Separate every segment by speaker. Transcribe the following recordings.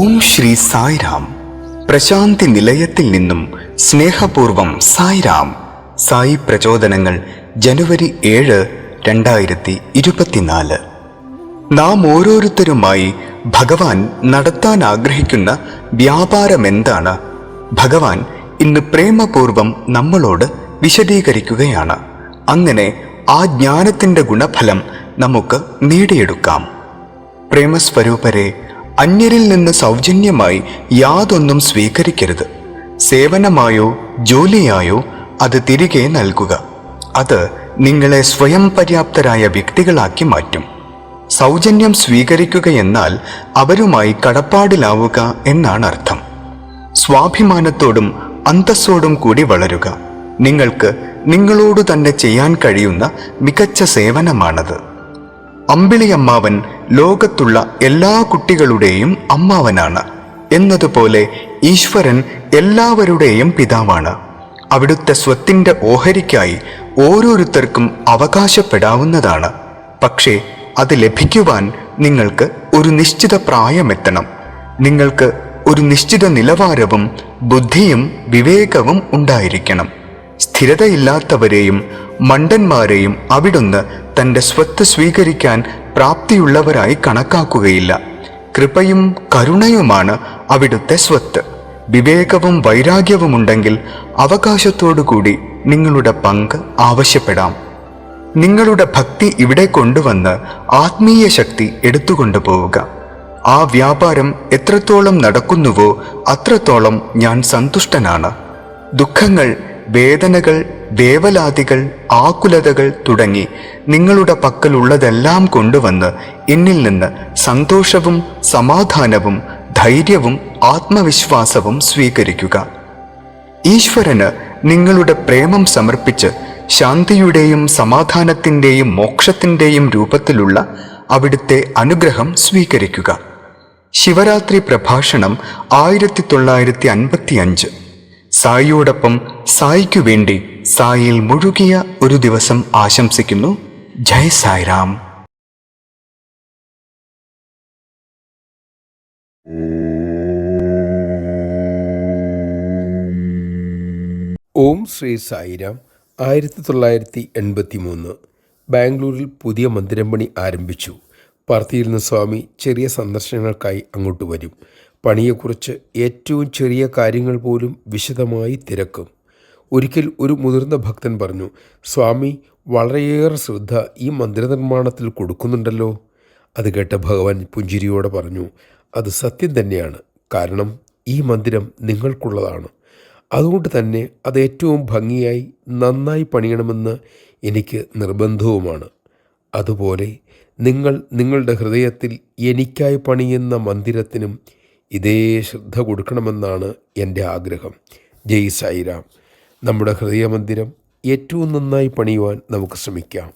Speaker 1: ഓം ശ്രീ സായിരാം. പ്രശാന്തി നിലയത്തിൽ നിന്നും സ്നേഹപൂർവം സായിരാം. സായി പ്രചോദനങ്ങൾ ജനുവരി ഏഴ് രണ്ടായിരത്തി ഇരുപത്തിനാല്. നാം ഓരോരുത്തരുമായി ഭഗവാൻ നടത്താൻ ആഗ്രഹിക്കുന്ന വ്യാപാരമെന്താണ് ഭഗവാൻ ഇന്ന് പ്രേമപൂർവം നമ്മളോട് വിശദീകരിക്കുകയാണ്. അങ്ങനെ ആ ജ്ഞാനത്തിന്റെ ഗുണഫലം നമുക്ക് നേടിയെടുക്കാം. പ്രേമസ്വരൂപരെ അന്യരിൽ നിന്ന് സൗജന്യമായി യാതൊന്നും സ്വീകരിക്കരുത്. സേവനമായോ ജോലിയായോ അത് തിരികെ നൽകുക. അത് നിങ്ങളെ സ്വയം പര്യാപ്തരായ വ്യക്തികളാക്കി മാറ്റും. സൗജന്യം സ്വീകരിക്കുക എന്നാൽ അവരുമായി കടപ്പാടിലാവുക എന്നാണ് അർത്ഥം. സ്വാഭിമാനത്തോടും അന്തസ്സോടും കൂടി വളരുക. നിങ്ങൾക്ക് നിങ്ങളോടു തന്നെ ചെയ്യാൻ കഴിയുന്ന മികച്ച സേവനമാണത്. അമ്പിളിയമ്മാവൻ ലോകത്തുള്ള എല്ലാ കുട്ടികളുടെയും അമ്മാവനാണ്. എന്നതുപോലെ ഈശ്വരൻ എല്ലാവരുടെയും പിതാവാണ്. അവിടുത്തെ സ്വത്തിന്റെ ഓഹരിക്കായി ഓരോരുത്തർക്കും അവകാശപ്പെടാവുന്നതാണ്. പക്ഷേ അത് ലഭിക്കുവാൻ നിങ്ങൾക്ക് ഒരു നിശ്ചിത പ്രായമെത്തണം. നിങ്ങൾക്ക് ഒരു നിശ്ചിത നിലവാരവും ബുദ്ധിയും വിവേകവും ഉണ്ടായിരിക്കണം. സ്ഥിരതയില്ലാത്തവരെയും മണ്ടന്മാരെയും അവിടുന്ന് തന്റെ സ്വത്ത് സ്വീകരിക്കാൻ പ്രാപ്തിയുള്ളവരായി കണക്കാക്കുകയില്ല. കൃപയും കരുണയുമാണ് അവിടുത്തെ സ്വത്ത്. വിവേകവും വൈരാഗ്യവുമുണ്ടെങ്കിൽ അവകാശത്തോടുകൂടി നിങ്ങളുടെ പങ്ക് ആവശ്യപ്പെടാം. നിങ്ങളുടെ ഭക്തി ഇവിടെ കൊണ്ടുവന്ന് ആത്മീയ ശക്തി എടുത്തുകൊണ്ടു പോവുക ആ വ്യാപാരം എത്രത്തോളം നടക്കുന്നുവോ അത്രത്തോളം ഞാൻ സന്തുഷ്ടനാണ്. ദുഃഖങ്ങൾ വേദനകൾ വേവലാതികൾ ആകുലതകൾ തുടങ്ങി നിങ്ങളുടെ പക്കലുള്ളതെല്ലാം കൊണ്ടുവന്ന് എന്നിൽ നിന്ന് സന്തോഷവും സമാധാനവും ധൈര്യവും ആത്മവിശ്വാസവും സ്വീകരിക്കുക. ഈശ്വരന് നിങ്ങളുടെ പ്രേമം സമർപ്പിച്ച് ശാന്തിയുടെയും സമാധാനത്തിന്റെയും മോക്ഷത്തിന്റെയും രൂപത്തിലുള്ള അവിടുത്തെ അനുഗ്രഹം സ്വീകരിക്കുക. ശിവരാത്രി പ്രഭാഷണം ആയിരത്തി തൊള്ളായിരത്തി അൻപത്തി അഞ്ച് സായിയോടൊപ്പം സായിക്കു വേണ്ടി സായിൽ മുഴുകിയ ഒരു ദിവസം ആശംസിക്കുന്നു. ജയ് സായിറാം
Speaker 2: ഓം ശ്രീ സായിരാം. ആയിരത്തി തൊള്ളായിരത്തി എൺപത്തി മൂന്ന് ബാംഗ്ലൂരിൽ പുതിയ മന്ദിരം പണി ആരംഭിച്ചു. പാർത്തിയിരുന്ന സ്വാമി ചെറിയ സന്ദർശനങ്ങൾക്കായി അങ്ങോട്ട് വരും. പണിയെക്കുറിച്ച് ഏറ്റവും ചെറിയ കാര്യങ്ങൾ പോലും വിശദമായി തിരക്കും. ഒരിക്കൽ ഒരു മുതിർന്ന ഭക്തൻ പറഞ്ഞു സ്വാമി വളരെയേറെ ശ്രദ്ധ ഈ മന്ദിരനിർമ്മാണത്തിൽ കൊടുക്കുന്നുണ്ടല്ലോ. അത് കേട്ട ഭഗവാൻ പുഞ്ചിരിയോടെ പറഞ്ഞു അത് സത്യം തന്നെയാണ്. കാരണം ഈ മന്ദിരം നിങ്ങൾക്കുള്ളതാണ്. അതുകൊണ്ട് തന്നെ അത് ഏറ്റവും ഭംഗിയായി നന്നായി പണിയണമെന്ന് എനിക്ക് നിർബന്ധവുമാണ്. അതുപോലെ നിങ്ങൾ നിങ്ങളുടെ ഹൃദയത്തിൽ എനിക്കായി പണിയുന്ന മന്ദിരത്തിനും ഇതേ ശ്രദ്ധ കൊടുക്കണമെന്നാണ് എന്റെ ആഗ്രഹം. ജയ് സായിരാം. നമ്മുടെ ഹൃദയമന്ദിരം ഏറ്റവും നന്നായി പണിയുവാൻ നമുക്ക് ശ്രമിക്കാം.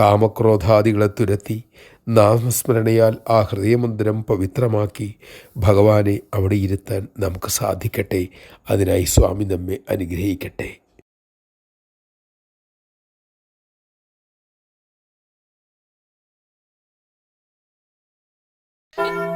Speaker 2: കാമക്രോധാദികളെ തുരത്തി നാമസ്മരണയാൽ ആ ഹൃദയമന്ദിരം പവിത്രമാക്കി ഭഗവാനെ അവിടെ ഇരുത്താൻ നമുക്ക് സാധിക്കട്ടെ. അതിനായി സ്വാമി നമ്മെ അനുഗ്രഹിക്കട്ടെ. thank you